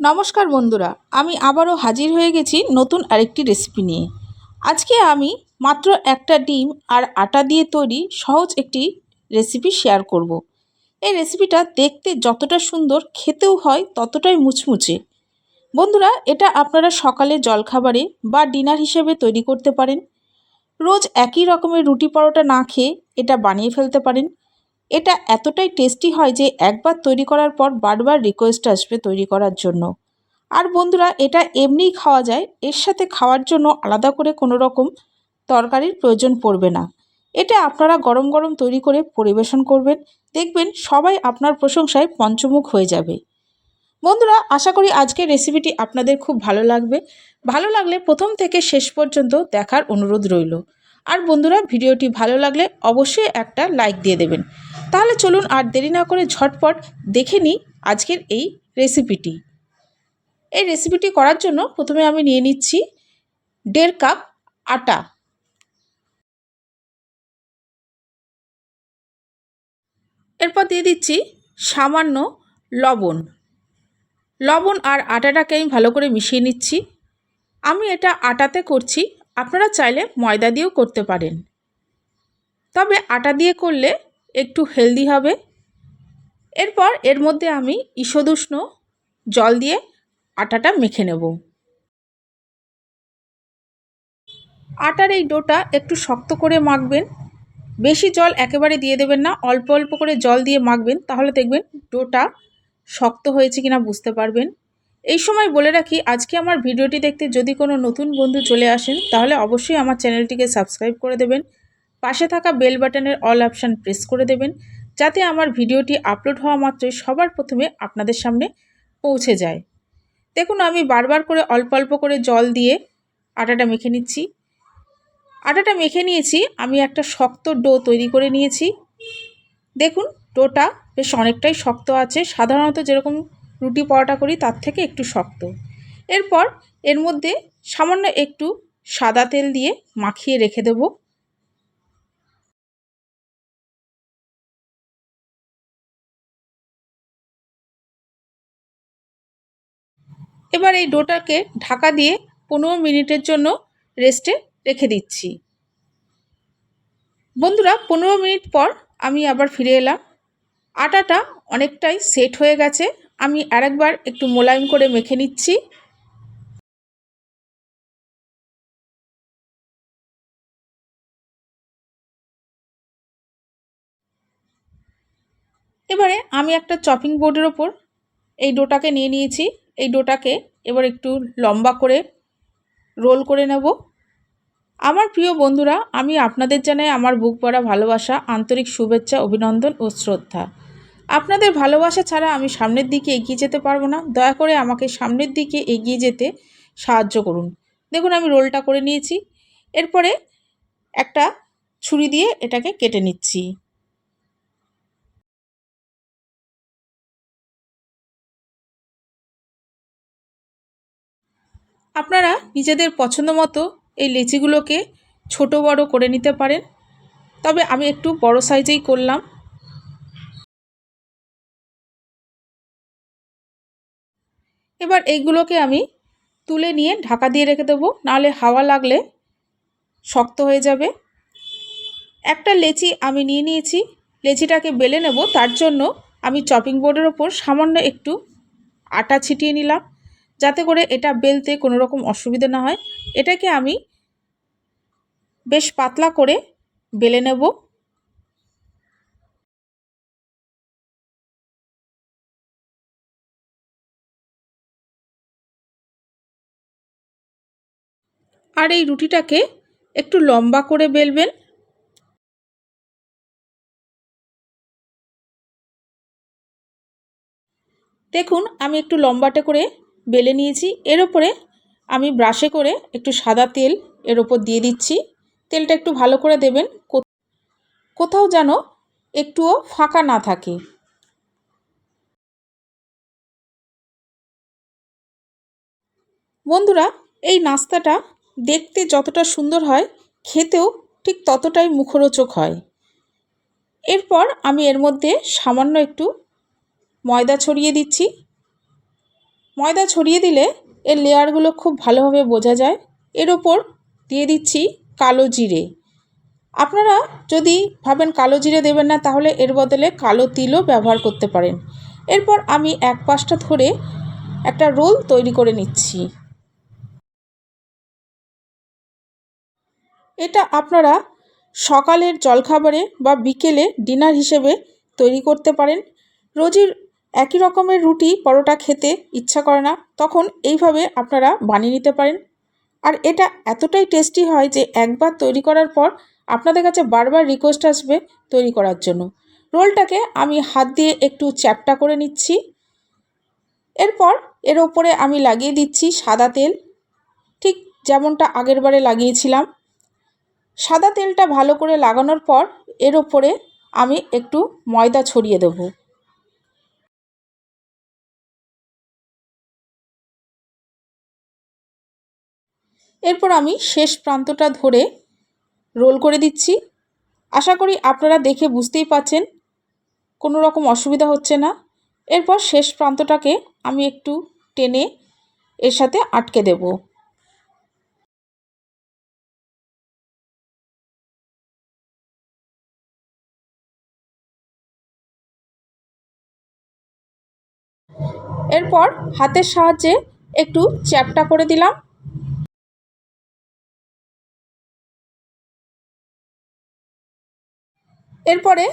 নমস্কার বন্ধুরা, আমি আবারও হাজির হয়ে গেছি নতুন আরেকটি রেসিপি নিয়ে। আজকে আমি মাত্র একটা ডিম আর আটা দিয়ে তৈরি সহজ একটি রেসিপি শেয়ার করব। এই রেসিপিটা দেখতে যতটা সুন্দর, খেতেও হয় ততটাই মুচমুচে। বন্ধুরা, এটা আপনারা সকালে জলখাবারে বা ডিনার হিসেবে তৈরি করতে পারেন। রোজ একই রকমের রুটি পরোটা না খেয়ে এটা বানিয়ে ফেলতে পারেন। এটা এতটাই টেস্টি হয় যে একবার তৈরি করার পর বারবার রিকোয়েস্ট আসবে তৈরি করার জন্য। আর বন্ধুরা, এটা এমনিই খাওয়া যায়, এর সাথে খাওয়ার জন্য আলাদা করে কোনো রকম তরকারির প্রয়োজন পড়বে না। এটা আপনারা গরম গরম তৈরি করে পরিবেশন করবেন, দেখবেন সবাই আপনার প্রশংসায় পঞ্চমুখ হয়ে যাবে। বন্ধুরা, আশা করি আজকের রেসিপিটি আপনাদের খুব ভালো লাগবে। ভালো লাগলে প্রথম থেকে শেষ পর্যন্ত দেখার অনুরোধ রইল। আর বন্ধুরা, ভিডিওটি ভালো লাগলে অবশ্যই একটা লাইক দিয়ে দেবেন। তাহলে চলুন আর দেরি না করে ঝটপট দেখে নিই আজকের এই রেসিপিটি এই রেসিপিটি করার জন্য প্রথমে আমি নিয়ে নিচ্ছি দেড় কাপ আটা। এরপর দিয়ে দিচ্ছি সামান্য লবণ। লবণ আর আটাটাকে আমি ভালো করে মিশিয়ে নিচ্ছি। আমি এটা আটাতে করছি, আপনারা চাইলে ময়দা দিয়েও করতে পারেন। তবে আটা দিয়ে করলে একটু হেলদি হবে। এরপর এর মধ্যে আমি ঈষদুষ্ণ জল দিয়ে আটাটা মেখে নেব। আটার এই ডোটা একটু শক্ত করে মাখবেন। বেশি জল একেবারে দিয়ে দেবেন না, অল্প অল্প করে জল দিয়ে মাখবেন, তাহলে দেখবেন ডোটা শক্ত হয়েছে কিনা বুঝতে পারবেন। এই সময় বলে রাখি, আজকে আমার ভিডিওটি দেখতে যদি কোনো নতুন বন্ধু চলে আসেন, তাহলে অবশ্যই আমার চ্যানেলটিকে সাবস্ক্রাইব করে দেবেন। পাশে থাকা বেল বাটনের অল অপশান প্রেস করে দেবেন, যাতে আমার ভিডিওটি আপলোড হওয়া মাত্রই সবার প্রথমে আপনাদের সামনে পৌঁছে যায়। দেখুন, আমি বারবার করে অল্প অল্প করে জল দিয়ে আটাটা মেখে নিচ্ছি। আটাটা মেখে নিয়েছি, আমি একটা শক্ত ডো তৈরি করে নিয়েছি। দেখুন, ডোটা বেশ অনেকটাই শক্ত আছে, সাধারণত যেরকম রুটি পরোটা করি তার থেকে একটু শক্ত। এরপর এর মধ্যে সামান্য একটু সাদা তেল দিয়ে মাখিয়ে রেখে দেব। এবার এই ডোটাকে ঢাকা দিয়ে পনেরো মিনিটের জন্য রেস্টে রেখে দিচ্ছি। বন্ধুরা, পনেরো মিনিট পর আমি আবার ফিরে এলাম। আটাটা অনেকটাই সেট হয়ে গেছে। আমি আরেকবার একটু মোলায়েম করে মেখে নিচ্ছি। এবারে আমি একটা চপিং বোর্ডের ওপর এই ডোটাকে নিয়ে নিয়েছি। এই ডোটাকে এবার একটু লম্বা করে রোল করে নেব। আমার প্রিয় বন্ধুরা, আমি আপনাদের জানাই আমার বুক পড়া ভালোবাসা, আন্তরিক শুভেচ্ছা, অভিনন্দন ও শ্রদ্ধা। আপনাদের ভালোবাসা ছাড়া আমি সামনের দিকে এগিয়ে যেতে পারব না। দয়া করে আমাকে সামনের দিকে এগিয়ে যেতে সাহায্য করুন। দেখুন, আমি রোলটা করে নিয়েছি। এরপরে একটা ছুরি দিয়ে এটাকে কেটে নিচ্ছি। আপনারা নিজেদের পছন্দ মতো এই লেচিগুলোকে ছোট বড় করে নিতে পারেন। তবে আমি একটু বড় সাইজেই করলাম। এবার এইগুলোকে আমি তুলে নিয়ে ঢাকা দিয়ে রেখে দেবো। নাহলে হাওয়া লাগলে শক্ত হয়ে যাবে। একটা লেচি আমি নিয়ে নিয়েছি। লেচিটাকে বেলে নেব। তার জন্য আমি চপিং বোর্ডের ওপর সামান্য একটু আটা ছিটিয়ে নিলাম। যাতে করে এটা বেলতে কোনো রকম অসুবিধা না হয়। এটাকে আমি বেশ পাতলা করে বেলে নেব। আর এই রুটিটাকে একটু লম্বা করে বেলবেন। দেখুন, আমি একটু লম্বাটে করে বেলে নিয়েছি। এর ওপরে আমি ব্রাশে করে একটু সাদা তেল এর ওপর দিয়ে দিচ্ছি। তেলটা একটু ভালো করে দেবেন। কোথাও যেন একটুও ফাঁকা না থাকে। বন্ধুরা, এই নাস্তাটা দেখতে যতটা সুন্দর হয়, খেতেও ঠিক ততটাই মুখরোচক হয়। এরপর আমি এর মধ্যে সামান্য একটু ময়দা ছড়িয়ে দিচ্ছি। ময়দা ছড়িয়ে দিলে এর লেয়ারগুলো খুব ভালোভাবে বোঝা যায়। এর ওপর দিয়ে দিচ্ছি কালো জিরে। আপনারা যদি ভাবেন কালো জিরে দেবেন না, তাহলে এর বদলে কালো তিলও ব্যবহার করতে পারেন। এরপর আমি এক পাশটা ধরে একটা রোল তৈরি করে নিচ্ছি। এটা আপনারা সকালের জলখাবারে বা বিকেলে ডিনার হিসেবে তৈরি করতে পারেন। রোজই একই রকমের রুটি, পরোটা খেতে ইচ্ছা করে না, তখন এইভাবে আপনারা বানিয়ে নিতে পারেন। আর এটা এতটাই টেস্টি হয় যে একবার তৈরি করার পর আপনাদের কাছে বারবার রিকোয়েস্ট আসবে তৈরি করার জন্য। রোলটাকে আমি হাত দিয়ে একটু চ্যাপটা করে নিচ্ছি। এরপর এর ওপরে আমি লাগিয়ে দিচ্ছি সাদা তেল। ঠিক যেমনটা আগের বারে লাগিয়েছিলাম। সাদা তেলটা ভালো করে লাগানোর পর এর ওপরে আমি একটু ময়দা ছড়িয়ে দেবো। এরপর আমি শেষ প্রান্তটা ধরে রোল করে দিচ্ছি। আশা করি আপনারা দেখে বুঝতেই পাচ্ছেন কোনো রকম অসুবিধা হচ্ছে না। এরপর শেষ প্রান্তটাকে আমি একটু টেনে এর সাথে আটকে দেব। এরপর হাতের সাহায্যে একটু চ্যাপটা করে দিলাম। এরপরে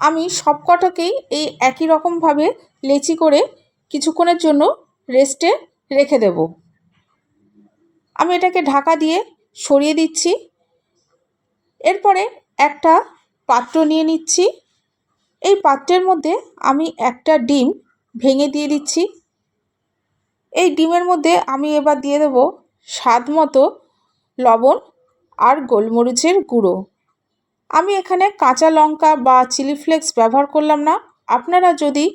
আমি সব কটাকেই এই একই রকমভাবে লেচি করে কিছুক্ষণের জন্য রেস্টে রেখে দেব। আমি এটাকে ঢাকা দিয়ে সরিয়ে দিচ্ছি। এরপরে একটা পাত্র নিয়ে নিচ্ছি। এই পাত্রের মধ্যে আমি একটা ডিম ভেঙে দিয়ে দিচ্ছি। এই ডিমের মধ্যে আমি এবার দিয়ে দেব স্বাদ মতো লবণ আর গোলমরিচের গুঁড়ো। আমি এখানে কাঁচা লঙ্কা বা চিলি ফ্লেক্স ব্যবহার করলাম না। আপনারা যদি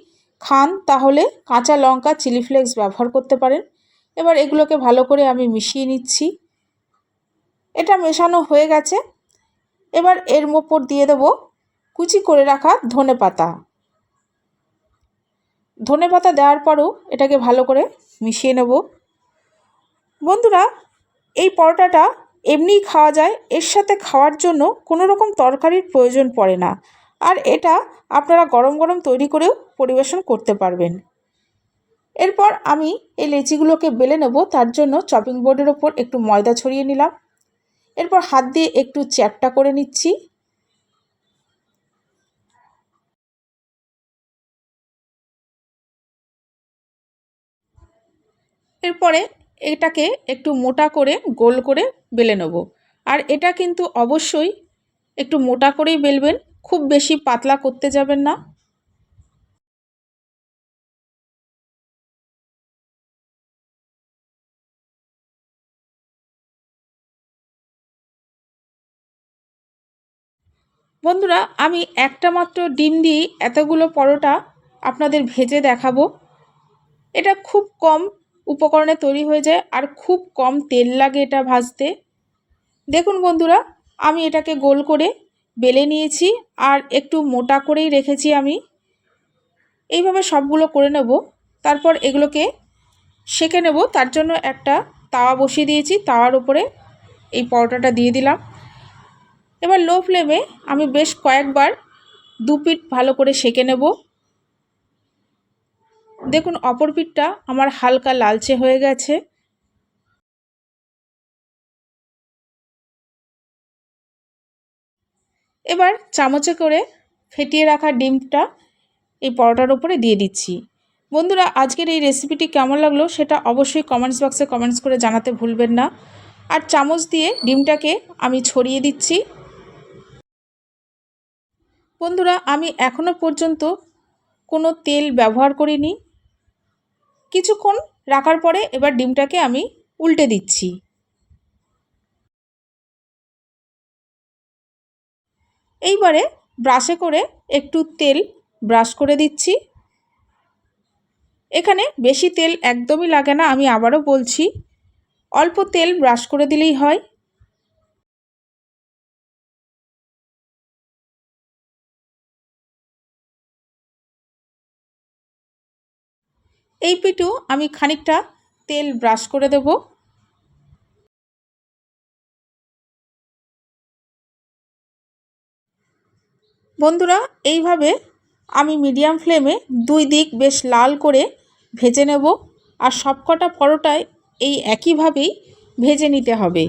খান, তাহলে কাঁচা লঙ্কা, চিলি ফ্লেক্স ব্যবহার করতে পারেন। এবার এগুলোকে ভালো করে আমি মিশিয়ে নিচ্ছি। এটা মেশানো হয়ে গেছে। এবার এর ওপর দিয়ে দেব কুচি করে রাখা ধনে পাতা। ধনে পাতা দেওয়ার পরও এটাকে ভালো করে মিশিয়ে নেব। বন্ধুরা, এই পরোটাটা এমনিই খাওয়া যায়, এর সাথে খাওয়ার জন্য কোনো রকম তরকারির প্রয়োজন পড়ে না। আর এটা আপনারা গরম গরম তৈরি করেও পরিবেশন করতে পারবেন। এরপর আমি এই লেচিগুলোকে বেলে নেব, তার জন্য চপিং বোর্ডের ওপর একটু ময়দা ছড়িয়ে নিলাম। এরপর হাত দিয়ে একটু চ্যাপটা করে নিচ্ছি। এরপরে এটাকে একটু মোটা করে, গোল করে বেলে নেব। আর এটা কিন্তু অবশ্যই একটু মোটা করেই বেলবেন, খুব বেশি পাতলা করতে যাবেন না। বন্ধুরা, আমি একটা মাত্র ডিম দিয়েই এতগুলো পরোটা আপনাদের ভেজে দেখাবো। এটা খুব কম উপকরণে তৈরি হয়ে যায় আর খুব কম তেল লাগে এটা ভাজতে। দেখুন বন্ধুরা, আমি এটাকে গোল করে বেলে নিয়েছি আর একটু মোটা করেই রেখেছি আমি। এইভাবে সবগুলো করে নেব, তারপর এগুলোকে সেঁকে নেব। তার জন্য একটা তাওয়া বসিয়ে দিয়েছি, তাওয়ার উপরে এই পরোটাটা দিয়ে দিলাম। এবার লো ফ্লেমে আমি বেশ কয়েকবার দু পিঠ ভালো করে সেঁকে নেব। দেখুন, অপর পিঠটা আমার হালকা লালচে হয়ে গেছে। এবার চামচে করে ফেটিয়ে রাখা ডিমটা এই পরোটার উপরে দিয়ে দিচ্ছি। বন্ধুরা, আজকের এই রেসিপিটি কেমন লাগল সেটা অবশ্যই কমেন্টস বক্সে কমেন্টস করে জানাতে ভুলবেন না। আর চামচ দিয়ে ডিমটাকে আমি ছড়িয়ে দিচ্ছি। বন্ধুরা, আমি এখনও পর্যন্ত কোনো তেল ব্যবহার করিনি। কিছুক্ষণ রাখার পরে এবার ডিমটাকে আমি উল্টে দিচ্ছি। এইবারে ব্রাশে করে একটু তেল ব্রাশ করে দিচ্ছি। এখানে বেশি তেল একদমই লাগে না, আমি আবারও বলছি, অল্প তেল ব্রাশ করে দিলেই হয়। এই পিঠেও আমি খানিকটা তেল ব্রাশ করে দেব। বন্ধুরা, এইভাবে আমি মিডিয়াম ফ্লেমে দুই দিক বেশ লাল করে ভেজে নেব আর সবকটা পরোটায় এই একইভাবেই ভেজে নিতে হবে।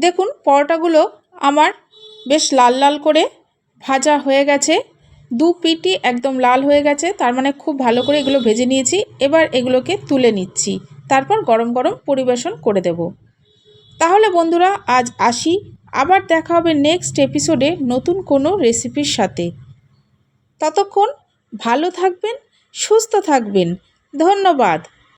দেখুন, পরোটাগুলো আমার বেশ লাল লাল করে ভাজা হয়ে গেছে। দু পিটি একদম লাল হয়ে গেছে, তার মানে খুব ভালো করে এগুলো ভেজে নিয়েছি। এবার এগুলোকে তুলে নিচ্ছি। তারপর গরম গরম পরিবেশন করে দেব। তাহলে বন্ধুরা, আজ আসি। আবার দেখা হবে নেক্সট এপিসোডে নতুন কোনো রেসিপির সাথে। ততক্ষণ ভালো থাকবেন, সুস্থ থাকবেন। ধন্যবাদ।